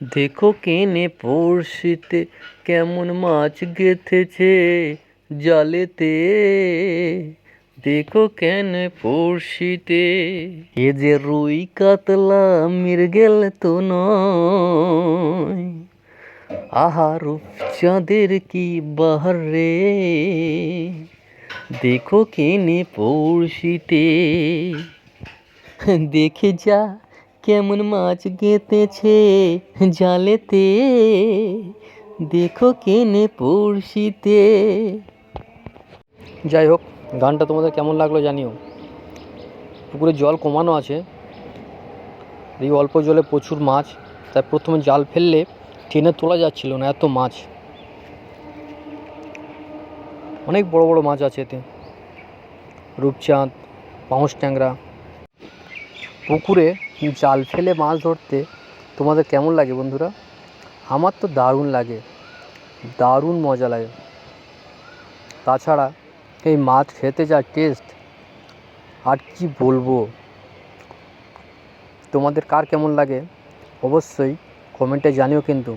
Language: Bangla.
দেখো কেনে পড়শিতে কেমন মাছ গেথেছে জালেতে। দেখো কেন পড়শিতে এ যে রুই কাতলা মৃগেল তো নয়। আহা রূপচাঁদের কি বাহার রে। দেখো কেনে পড়শিতে। দেখে যা কেমন মাছ গেঁথেছে জালেতে? দেখো কেনে পড়শিতে। যাই হোক, গানটা তোমাদের কেমন লাগল জানিও। পুকুরে জল কমানো আছে। এই অল্প জলে প্রচুর মাছ। তাই প্রথমে জাল ফেললে টেনে তোলা যাচ্ছিল না, এত মাছ। অনেক বড় বড় মাছ আছে এতে। রূপচাঁদ পাউস ট্যাংরা। পুকুরে জাল ফেলে মাছ ধরতে, তোমাদের কেমন লাগে বন্ধুরা? আমার তো দারুণ লাগে, দারুণ মজা লাগে। তাছাড়া এই মাছ খেতে যা টেস্ট আর কি বলব? তোমাদের কার কেমন লাগে? অবশ্যই কমেন্টে জানিও কিন্তু।